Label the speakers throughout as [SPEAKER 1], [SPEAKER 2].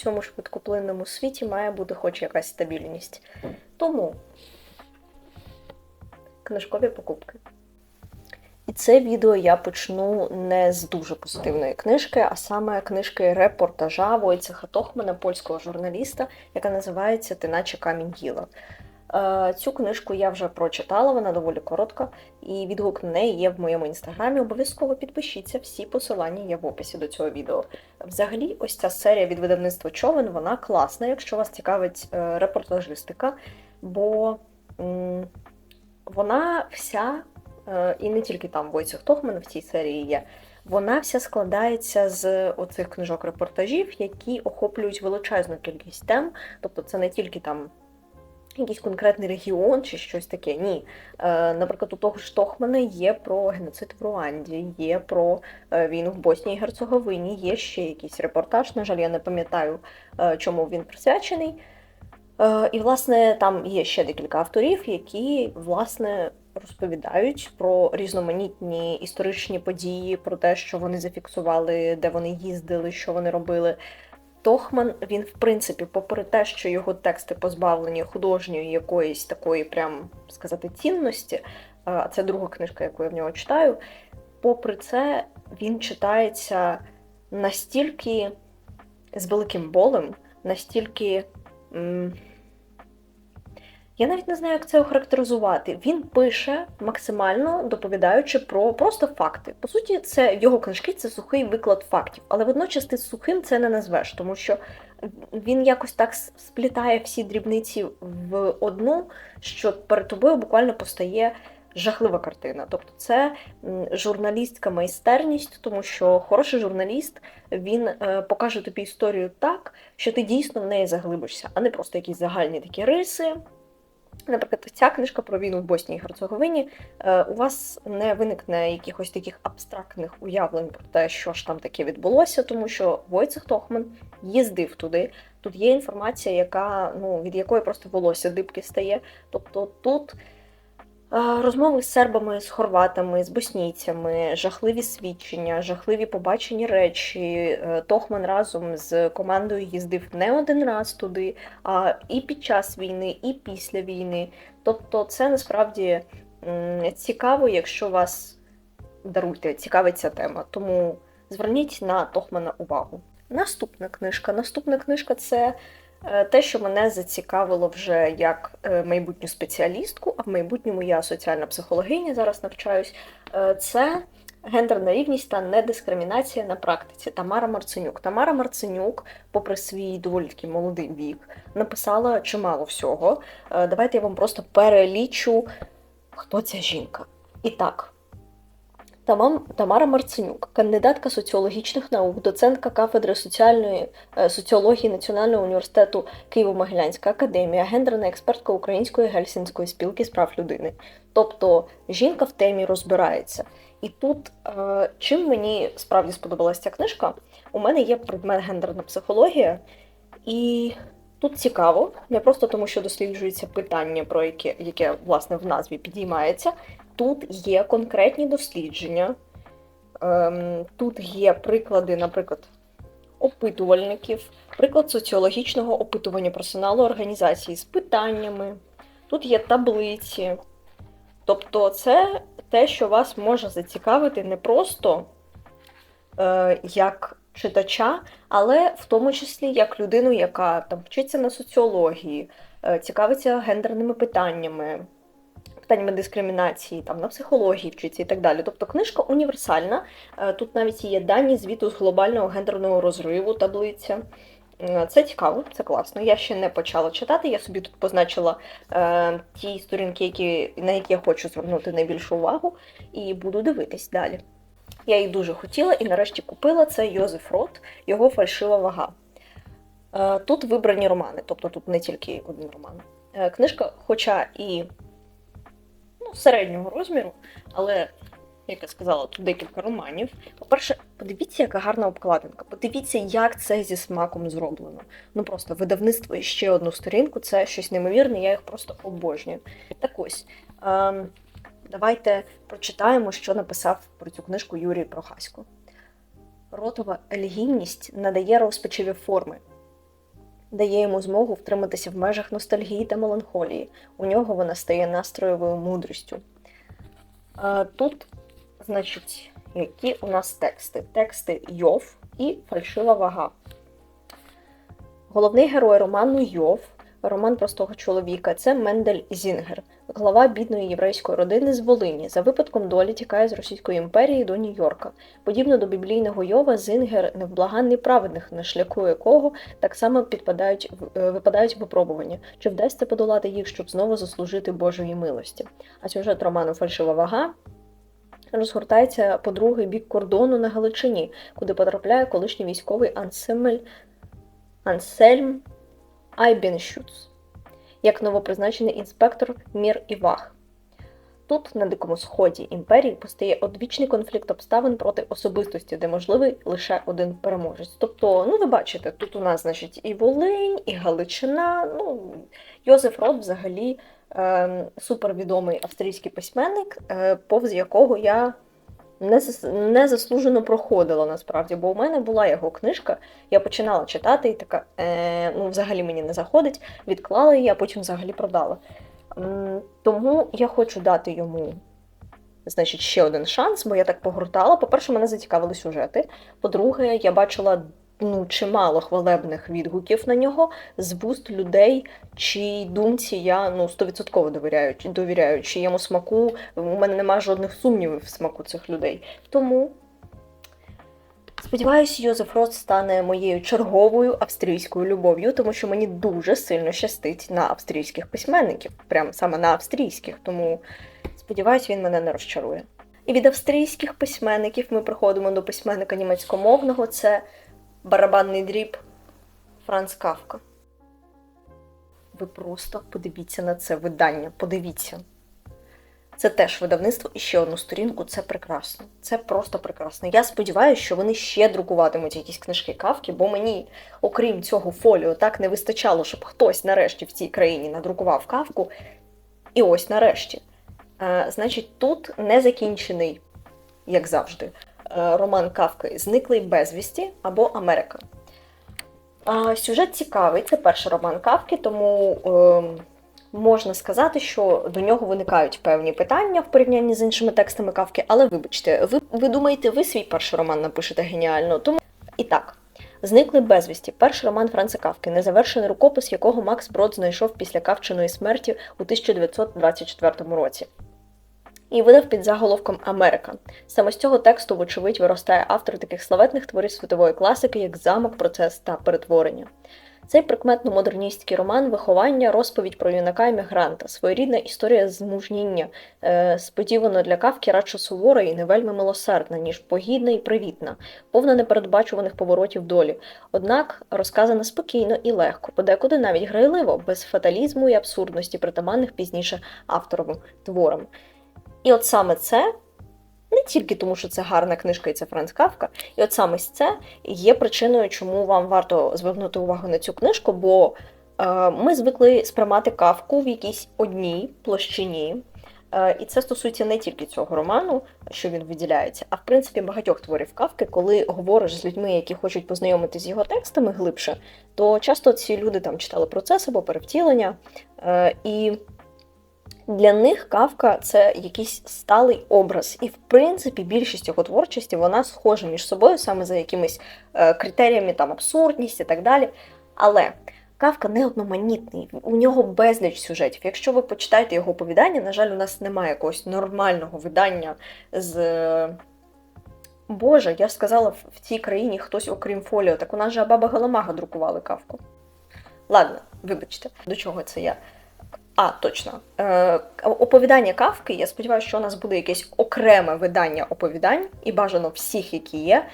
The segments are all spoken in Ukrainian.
[SPEAKER 1] цьому швидкоплинному світі має бути хоч якась стабільність. Тому книжкові покупки. І це відео я почну не з дуже позитивної книжки, а саме книжки репортажа Войцеха Тохмана, польського журналіста, яка називається Ти наче камінь їла. Е, Цю книжку я вже прочитала, вона доволі коротка, і відгук на неї є в моєму інстаграмі. Обов'язково підпишіться, всі посилання є в описі до цього відео. Взагалі, ось ця серія від видавництва човен, вона класна, якщо вас цікавить е, репортажистика, бо вона вся, е, і не тільки там Войцех Тохман в цій серії є. Вона вся складається з оцих книжок репортажів, які охоплюють величезну кількість тем. Тобто, це не тільки там якийсь конкретний регіон чи щось таке. Ні. Е, Наприклад, у того ж Тохмана є про геноцид в Руанді, є про е, війну в Боснії і Герцеговині, є ще якийсь репортаж. На жаль, я не пам'ятаю, е, чому він присвячений. І, власне, там є ще декілька авторів, які, власне, розповідають про різноманітні історичні події, про те, що вони зафіксували, де вони їздили, що вони робили. Тохман, він, в принципі, попри те, що його тексти позбавлені художньої якоїсь такої, прям сказати, цінності, а це друга книжка, яку я в нього читаю. Попри це, він читається настільки з великим болем, настільки. М я навіть не знаю, як це охарактеризувати. Він пише максимально доповідаючи про просто факти. По суті, це його книжки це сухий виклад фактів, але водночас ти сухим це не назвеш, тому що він якось так сплітає всі дрібниці в одну, що перед тобою буквально постає. Жахлива картина. Тобто це журналістська майстерність, тому що хороший журналіст він е, покаже тобі історію так, що ти дійсно в неї заглибишся, а не просто якісь загальні такі риси. Наприклад, ця книжка про війну в Боснії і Герцеговині, е, у вас не виникне якихось таких абстрактних уявлень про те, що ж там таке відбулося, тому що Войцех Тохман їздив туди. Тут є інформація, яка ну від якої просто волосся дибки стає. Тобто тут Розмови з сербами, з хорватами, з боснійцями, жахливі свідчення, жахливі побачені речі. Е, Тохман разом з командою їздив не один раз туди, а і під час війни, і після війни. Тобто, це насправді цікаво, якщо вас даруйте, цікавить ця тема. Тому зверніть на Тохмана увагу. Наступна книжка. Наступна книжка це те, що мене зацікавило вже як е, майбутню спеціалістку, а в майбутньому я соціальна психологиня зараз навчаюсь, е, це гендерна рівність та недискримінація на практиці. Тамара Марценюк. Тамара Марценюк, попри свій доволі такий молодий вік, написала чимало всього. Давайте я вам просто перелічу, хто ця жінка. І так. Тамара Марценюк, кандидатка соціологічних наук, доцентка кафедри соціальної е, соціології Національного університету Києво-Могилянська академія, гендерна експертка Української гельсінської спілки з прав людини. Тобто жінка в темі розбирається. І тут е, чим мені справді сподобалася ця книжка, у мене є предмет гендерна психологія, і тут цікаво, не просто тому, що досліджується питання, про яке яке власне в назві підіймається. Тут є конкретні дослідження, ем, тут є приклади, наприклад, опитувальників, приклад соціологічного опитування персоналу організації з питаннями. Тут є таблиці. Тобто, це те, що вас може зацікавити не просто е, як читача, але в тому числі як людину, яка там вчиться на соціології, е, цікавиться гендерними питаннями питаннями дискримінації, там на психології вчиться і так далі. Тобто книжка універсальна. Е, тут навіть є дані звіту з глобального гендерного розриву, таблиця. Е, це цікаво, це класно. Я ще не почала читати. Я собі тут позначила е, ті сторінки, які, на які я хочу звернути найбільшу увагу, і буду дивитись далі. Я її дуже хотіла і нарешті купила це Йозеф Рот, його фальшива вага. Е, тут вибрані романи, тобто тут не тільки один роман. Е, книжка, хоча і ну, середнього розміру, але, як я сказала, тут декілька романів. По-перше, подивіться, яка гарна обкладинка. Подивіться, як це зі смаком зроблено. Ну просто видавництво і ще одну сторінку це щось неймовірне, я їх просто обожнюю. Так ось. Ем, Давайте прочитаємо, що написав про цю книжку Юрій Прохасько. Ротова елегійність надає розпачеві форми. Дає йому змогу втриматися в межах ностальгії та меланхолії. У нього вона стає настроєвою мудрістю. А, Тут, значить, які у нас тексти? Тексти Йов і фальшива вага. Головний герой роману Йов, роман простого чоловіка, це Мендель Зінгер, глава бідної єврейської родини з Волині. За випадком долі тікає з Російської імперії до Нью-Йорка. Подібно до біблійного Йова, Зінгер невблаганний праведник, на шляху якого так само підпадають, е, випадають випробування, чи вдасться подолати їх, щоб знову заслужити Божої милості. А сюжет роману Фальшива вага. Розгортається по другий бік кордону на Галичині, куди потрапляє колишній військовий Ансемель Ансельм Айбеншюц, як новопризначений інспектор Мір і Вах. Тут, на Дикому Сході імперії, постає одвічний конфлікт обставин проти особистості, де можливий лише один переможець. Тобто, ну ви бачите, тут у нас, значить, і Волинь, і Галичина. Ну, Йозеф Рот взагалі е, супервідомий австрійський письменник, е, повз якого я незаслужено проходила насправді, бо у мене була його книжка, я починала читати і така, е, ну, взагалі мені не заходить, відклала її, а потім взагалі продала. Тому я хочу дати йому значить, ще один шанс, бо я так погортала. По-перше, мене зацікавили сюжети. По-друге, я бачила ну, чимало хвалебних відгуків на нього з вуст людей, чиїй думці я ну, 100% довіряю, довіряю, чиєму смаку. У мене немає жодних сумнівів в смаку цих людей. Тому. Сподіваюся, Йозеф Рот стане моєю черговою австрійською любов'ю, тому що мені дуже сильно щастить на австрійських письменників, прямо саме на австрійських. Тому сподіваюся, він мене не розчарує. І від австрійських письменників ми приходимо до письменника німецькомовного. Це барабанний дріб Франц Кавка. Ви просто подивіться на це видання. Подивіться. Це теж видавництво і ще одну сторінку. Це прекрасно. Це просто прекрасно. Я сподіваюся, що вони ще друкуватимуть якісь книжки кавки, бо мені, окрім цього фоліо, так не вистачало, щоб хтось нарешті в цій країні надрукував кавку. І ось нарешті. А, Значить, тут не закінчений, як завжди, Е, роман Кавки Зниклий безвісті або Америка. Сюжет цікавий, це перший роман Кавки, тому е, можна сказати, що до нього виникають певні питання в порівнянні з іншими текстами Кавки, але вибачте, ви, ви думаєте, ви свій перший роман напишете геніально. Тому і так. Зникли безвісті. Перший роман Франца Кавки, незавершений рукопис, якого Макс Брод знайшов після Кавчиної смерті у 1924 році і видав під заголовком Америка. Саме з цього тексту, вочевидь, виростає автор таких славетних творів світової класики, як замок, процес та перетворення. Цей прикметно модерністський роман виховання, розповідь про юнака іммігранта, своєрідна історія змужніння, е, сподівано для кавки радше сувора і не вельми милосердна, ніж погідна і привітна, повна непередбачуваних поворотів долі. Однак розказана спокійно і легко, подекуди навіть грайливо, без фаталізму і абсурдності, притаманних пізніше авторовим творам. І от саме це, не тільки тому, що це гарна книжка і це Франц Кавка, і от саме це є причиною, чому вам варто звернути увагу на цю книжку, бо е, ми звикли сприймати кавку в якійсь одній площині. Е, і це стосується не тільки цього роману, що він виділяється, а в принципі багатьох творів кавки, коли говориш з людьми, які хочуть познайомитися з його текстами глибше, то часто ці люди там читали процес або перевтілення. Е, і для них кавка це якийсь сталий образ, і в принципі більшість його творчості вона схожа між собою саме за якимись е, критеріями там абсурдність і так далі. Але кавка не одноманітний, у нього безліч сюжетів. Якщо ви почитаєте його оповідання, на жаль, у нас немає якогось нормального видання з. Боже, я ж сказала, в цій країні хтось, окрім фоліо, так у нас же баба Галамага друкували кавку. Ладно, вибачте, до чого це я. А, точно. Е, Оповідання кавки. Я сподіваюся, що у нас буде якесь окреме видання оповідань, і бажано всіх, які є.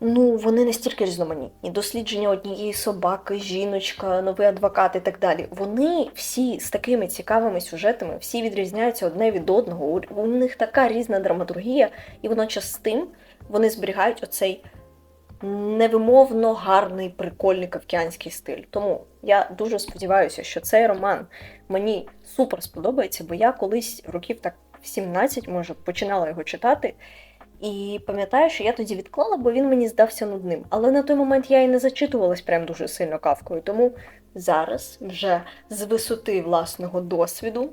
[SPEAKER 1] Ну, вони настільки різноманітні. Дослідження однієї собаки, жіночка, новий адвокат і так далі. Вони всі з такими цікавими сюжетами, всі відрізняються одне від одного. У них така різна драматургія, і водночас з тим вони зберігають оцей невимовно гарний, прикольний кавкіанський стиль. Тому я дуже сподіваюся, що цей роман мені супер сподобається, бо я колись років так в 17, може, починала його читати. І пам'ятаю, що я тоді відклала, бо він мені здався нудним. Але на той момент я і не зачитувалась прям дуже сильно кавкою. Тому зараз, вже з висоти власного досвіду,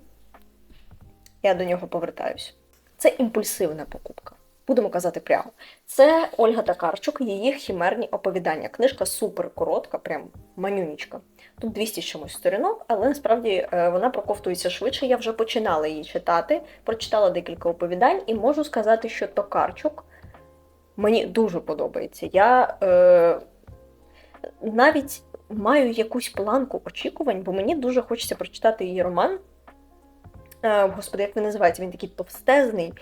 [SPEAKER 1] я до нього повертаюсь. Це імпульсивна покупка. Будемо казати прямо. Це Ольга Такарчук, її хімерні оповідання. Книжка супер коротка, прям манюнічка. Тут 200 чомусь сторінок, але насправді е, вона проковтується швидше. Я вже починала її читати, прочитала декілька оповідань, і можу сказати, що Токарчук мені дуже подобається. Я е, навіть маю якусь планку очікувань, бо мені дуже хочеться прочитати її роман. Е, Господи, як він називається? Він такий товстезний.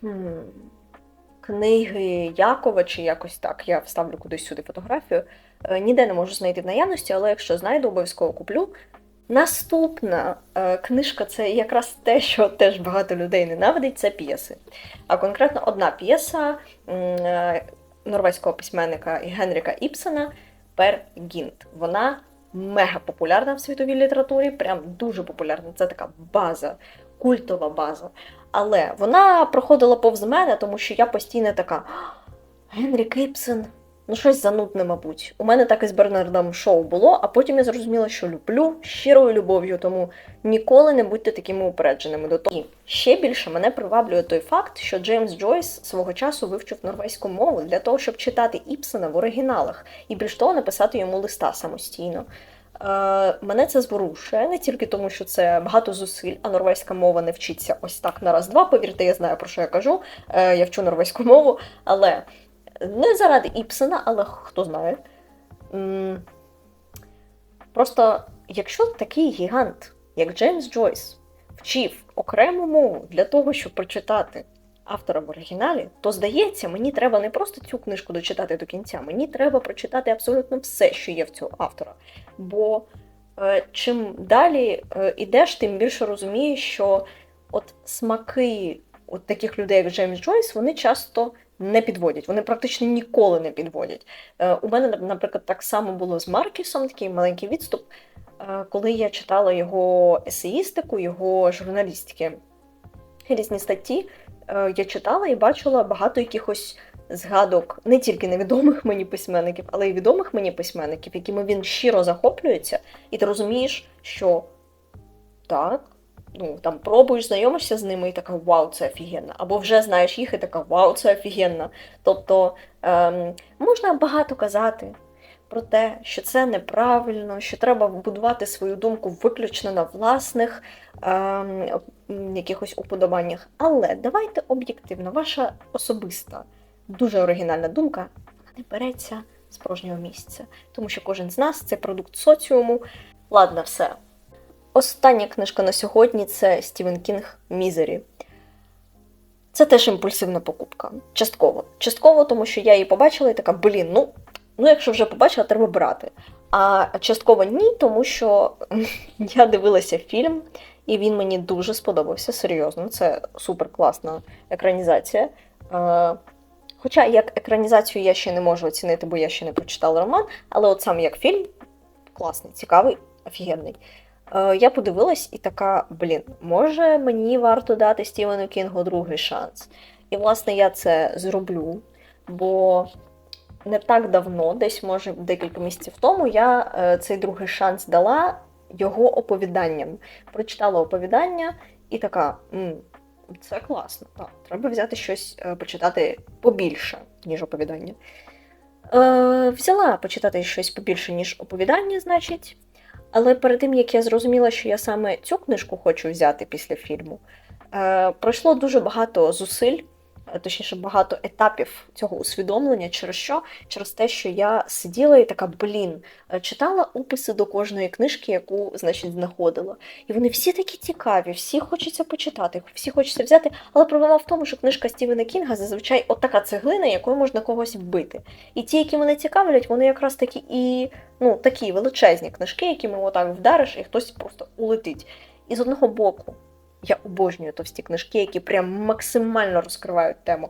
[SPEAKER 1] Хм. Книги Якова чи якось так. Я вставлю кудись сюди фотографію. Е, Ніде не можу знайти в наявності, але якщо знайду, обов'язково куплю. Наступна е, книжка це якраз те, що теж багато людей ненавидить, це п'єси. А конкретно одна п'єса е, норвезького письменника Генріка Іпсена Пер Гінт. Вона мега популярна в світовій літературі, прям дуже популярна. Це така база, культова база. Але вона проходила повз мене, тому що я постійно така. «А, Генрік Іпсен, ну щось занудне, мабуть. У мене так і з Бернардом Шоу було, а потім я зрозуміла, що люблю щирою любов'ю, тому ніколи не будьте такими упередженими до того. І ще більше мене приваблює той факт, що Джеймс Джойс свого часу вивчив норвезьку мову для того, щоб читати Іпсена в оригіналах, і більш того, написати йому листа самостійно. Е, Мене це зворушує не тільки тому, що це багато зусиль, а норвезька мова не вчиться ось так на раз-два. Повірте, я знаю про що я кажу. Е, Я вчу норвезьку мову, але не заради Іпсена, але хто знає. Просто якщо такий гігант, як Джеймс Джойс, вчив окрему мову для того, щоб прочитати автора в оригіналі, то здається, мені треба не просто цю книжку дочитати до кінця, мені треба прочитати абсолютно все, що є в цього автора. Бо е, чим далі е, ідеш, тим більше розумієш, що от смаки от таких людей, як Джеймс Джойс, вони часто не підводять, вони практично ніколи не підводять. Е, у мене, наприклад, так само було з Маркісом, такий маленький відступ, е, коли я читала його есеїстику, його журналістики, різні статті, е, я читала і бачила багато якихось згадок не тільки невідомих мені письменників, але й відомих мені письменників, якими він щиро захоплюється, і ти розумієш, що так. Ну, там пробуєш, знайомишся з ними і така вау, це офігенно. Або вже знаєш їх і така вау, це офігенно. Тобто ем, можна багато казати про те, що це неправильно, що треба будувати свою думку виключно на власних ем, якихось уподобаннях. Але давайте об'єктивно, ваша особиста, дуже оригінальна думка, не береться з порожнього місця, тому що кожен з нас це продукт соціуму. Ладно, все. Остання книжка на сьогодні це Стівен Кінг Мізері. Це теж імпульсивна покупка. Частково. Частково, тому що я її побачила і така, блін, ну, ну якщо вже побачила, треба брати. А частково ні, тому що я дивилася фільм, і він мені дуже сподобався. Серйозно, це супер класна екранізація. Хоча як екранізацію я ще не можу оцінити, бо я ще не прочитала роман, але от сам як фільм класний, цікавий, офігенний. Е, Я подивилась і така, блін, може мені варто дати Стівену Кінгу другий шанс. І, власне, я це зроблю, бо не так давно, десь, може, декілька місяців тому, я е, цей другий шанс дала його оповіданням. Прочитала оповідання і така. «М, це класно, так. Треба взяти щось е, почитати побільше, ніж оповідання. Е, взяла почитати щось побільше, ніж оповідання, значить. Але перед тим як я зрозуміла, що я саме цю книжку хочу взяти після фільму, е, пройшло дуже багато зусиль, точніше, багато етапів цього усвідомлення, через що? Через те, що я сиділа і така, блін, е, читала описи до кожної книжки, яку, значить, знаходила. І вони всі такі цікаві, всі хочеться почитати, всі хочеться взяти. Але проблема в тому, що книжка Стівена Кінга зазвичай от така цеглина, якою можна когось вбити. І ті, які мене цікавлять, вони якраз такі і ну, такі величезні книжки, якими отак вдариш, і хтось просто улетить. І з одного боку, я обожнюю товсті книжки, які прям максимально розкривають тему.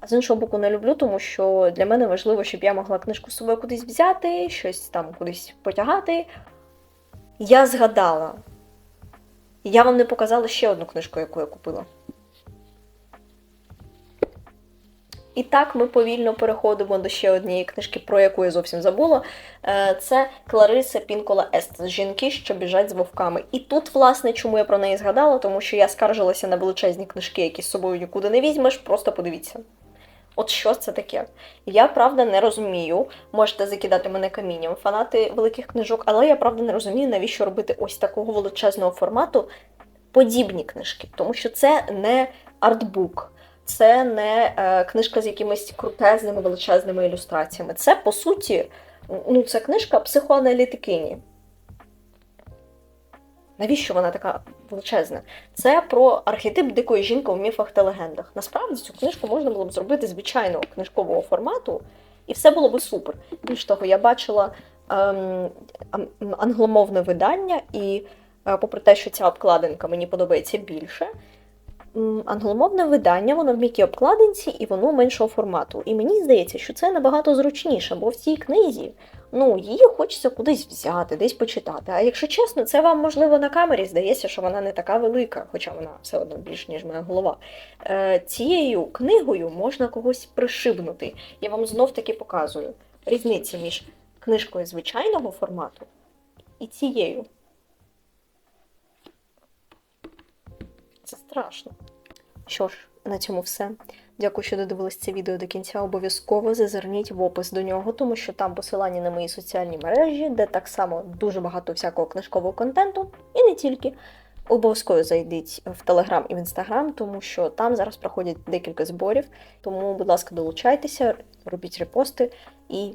[SPEAKER 1] А з іншого боку, не люблю, тому що для мене важливо, щоб я могла книжку з собою кудись взяти, щось там кудись потягати. Я згадала. Я вам не показала ще одну книжку, яку я купила. І так ми повільно переходимо до ще однієї книжки, про яку я зовсім забула. Е, Це Клариса Пінкола Естес Жінки, що біжать з вовками. І тут, власне, чому я про неї згадала, тому що я скаржилася на величезні книжки, які з собою нікуди не візьмеш. Просто подивіться. От що це таке? Я правда не розумію. Можете закидати мене камінням, фанати великих книжок, але я правда не розумію, навіщо робити ось такого величезного формату подібні книжки, тому що це не артбук, це не е, книжка з якимись крутезними величезними ілюстраціями. Це по суті, ну, це книжка психоаналітикині. Навіщо вона така величезна? Це про архетип дикої жінки в міфах та легендах. Насправді цю книжку можна було б зробити звичайного книжкового формату, і все було б супер. Більш того, я бачила ем, англомовне видання, і е, попри те, що ця обкладинка мені подобається більше. Англомовне видання, воно в м'якій обкладинці і воно меншого формату. І мені здається, що це набагато зручніше, бо в цій книзі ну, її хочеться кудись взяти, десь почитати. А якщо чесно, це вам можливо на камері здається, що вона не така велика, хоча вона все одно більш, ніж моя голова. Е, цією книгою можна когось пришибнути. Я вам знов таки показую різницю між книжкою звичайного формату і цією. Це страшно. Що ж, на цьому все. Дякую, що додивились це відео до кінця. Обов'язково зазирніть в опис до нього, тому що там посилання на мої соціальні мережі, де так само дуже багато всякого книжкового контенту, і не тільки. Обов'язково зайдіть в Телеграм і в Інстаграм, тому що там зараз проходять декілька зборів. Тому, будь ласка, долучайтеся, робіть репости і